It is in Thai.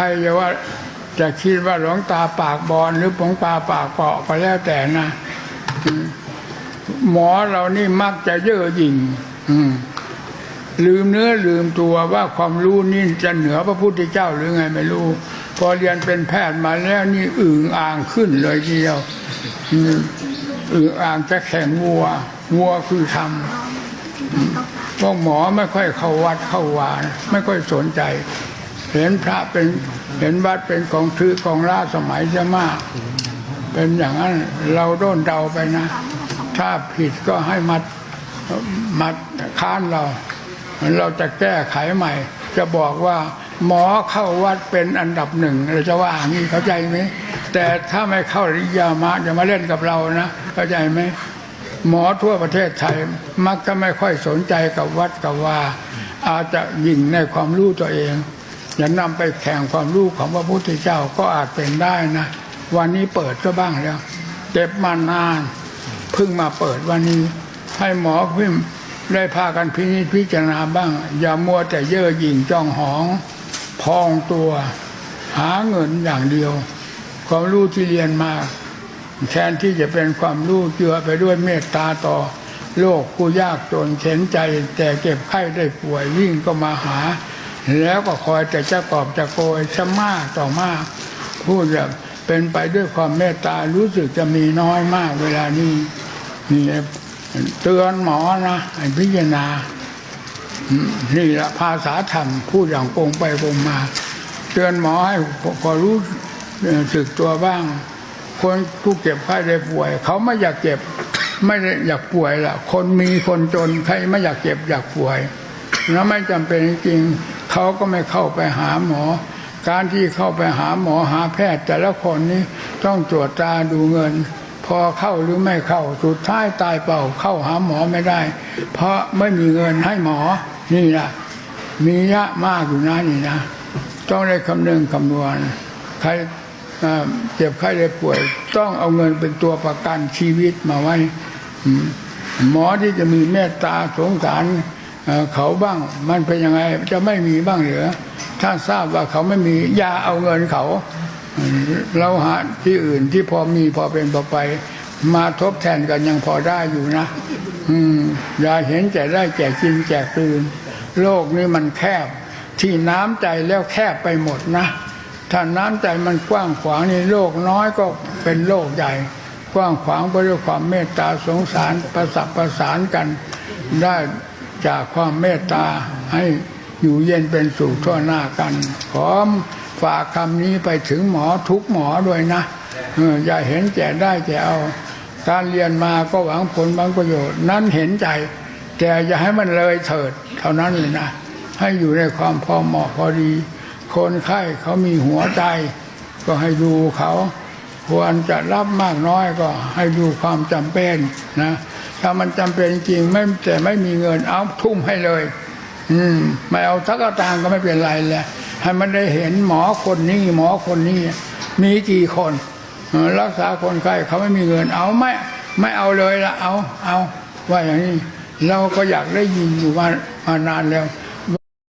ใครจะว่าจะคิดว่าหลวงตาปากบอลหรือหลวงตาปากเปาะก็แล้วแต่นะ หมอเรานี่มักจะเย่อหยิ่งลืมเนื้อลืมตัวว่าความรู้นี่จะเหนือพระพุทธเจ้าหรือไงไม่รู้ พอเรียนเป็นแพทย์มาแล้วนี่อึ่งอ่างขึ้นเลยทีเดียวอึ่งอ่างจะแข่งวัววัวคือธรรมพวกหมอไม่ค่อยเข้าวัดเข้าวานไม่ค่อยสนใจ เห็นพระเป็นเห็นวัดเป็นของถือของล่าสมัยจะมาก เป็นอย่างนั้นเราโดนเดาไปนะ ถ้าผิดก็ให้มัดมัดค้านเราเราจะแก้ไขใหม่ จะบอกว่า หมอเข้าวัดเป็นอันดับหนึ่งเราจะว่าอย่างนี้เข้าใจไหมแต่ถ้าไม่เข้าริยามะจะมาเล่นกับเรานะเข้าใจไหมหมอทั่วประเทศไทยมักจะไม่ค่อยสนใจกับวัดกับว่า อาจจะยิ่งในความรู้ตัวเอง อย่านำไปแข่งความรู้ของพระพุทธเจ้าก็อาจเป็นได้นะ วันนี้เปิดก็บ้างแล้วเจ็บมานานเพิ่งมาเปิดวันนี้ ให้หมอพิมได้พากันพินิจพิจารณาบ้าง อย่ามัวแต่เย่อหยิ่งจ้องหอง พองตัว หาเงินอย่างเดียว ความรู้ที่เรียนมาแทนที่จะเป็นความรู้เจือไปด้วยเมตตาต่อ โลกผู้ยากจนเข็นใจ แต่เก็บไข้ได้ป่วยวิ่งก็มาหา แล้วก็คอยแต่จะกอบจะโกยชะมากต่อมากพูดแบบเป็นไปด้วยความเมตตารู้สึกจะมีน้อยมากเวลานี้นี่เตือนหมอนะพิจารณา นี่ละภาษาธรรมพูดอย่างโปร่งไปโปร่งมา เตือนหมอให้พอรู้สึกตัวบ้าง คนผู้เก็บไข้ได้ป่วย เขาไม่อยากเจ็บไม่อยากป่วยละคนมีคนจนใครไม่อยากเจ็บอยากป่วยแล้วไม่จำเป็นจริง เขาก็ไม่เข้าไปหาหมอ การที่เข้าไปหาหมอหาแพทย์ แต่ละคนนี้ต้องตรวจตาดูเงิน พอเข้าหรือไม่เข้าสุดท้ายตายเปล่าเข้าหาหมอไม่ได้ เพราะไม่มีเงินให้หมอนี่นะมีเยอะมากอยู่นะนี่นะต้องได้คำนึงคำนวณใครเจ็บไข้ได้ป่วย ต้องเอาเงินเป็นตัวประกันชีวิตมาไว้ หมอที่จะมีเมตตาสงสาร เขาบ้างมันเป็นยังไงจะไม่มีบ้างเหรือถ้าทราบว่าเขาไม่มียาเอาเงินเขา เราหาที่อื่นที่พอมีพอเป็นพอไป มาทบแทนกันยังพอได้อยู่นะ อืมอย่าเห็นแก่ได้แก่กินแก่ตื่นโลกนี้มันแคบ ที่น้ำใจแล้วแคบไปหมดนะ ถ้าน้ำใจมันกว้างขวางนี่โลกน้อยก็เป็นโลกใหญ่กว้างขวางไปด้วยความเมตตาสงสารประสับประสานกันได้ จากความเมตตาให้อยู่เย็นเป็นสุขทั่วหน้ากันขอฝากคำนี้ไปถึงหมอทุกหมอด้วยนะอย่าเห็นแก่ได้แก่เอา การเรียนมาก็หวังผลหวังประโยชน์ นั้นเห็นใจ แต่อย่าให้มันเลยเถิด เท่านั้นเลยนะให้อยู่ในความพอเหมาะพอดี คนไข้เขามีหัวใจ ก็ให้ดูเขา ควรจะรับมากน้อยก็ให้ดูความจำเป็นนะ ถ้ามันจำเป็นจริงไม่แต่ไม่มีเงินเอาทุ่มให้เลย อืมไม่เอาสักตางก็ไม่เป็นไรแหละให้มันได้เห็นหมอคนนี้หมอคนนี้ มีกี่คนรักษาคนไข้เขาไม่มีเงินเอาไม่ไม่เอาเลยละเอาเอาว่าอย่างนี้ เราก็อยากได้ยินอยู่มามานานแล้ว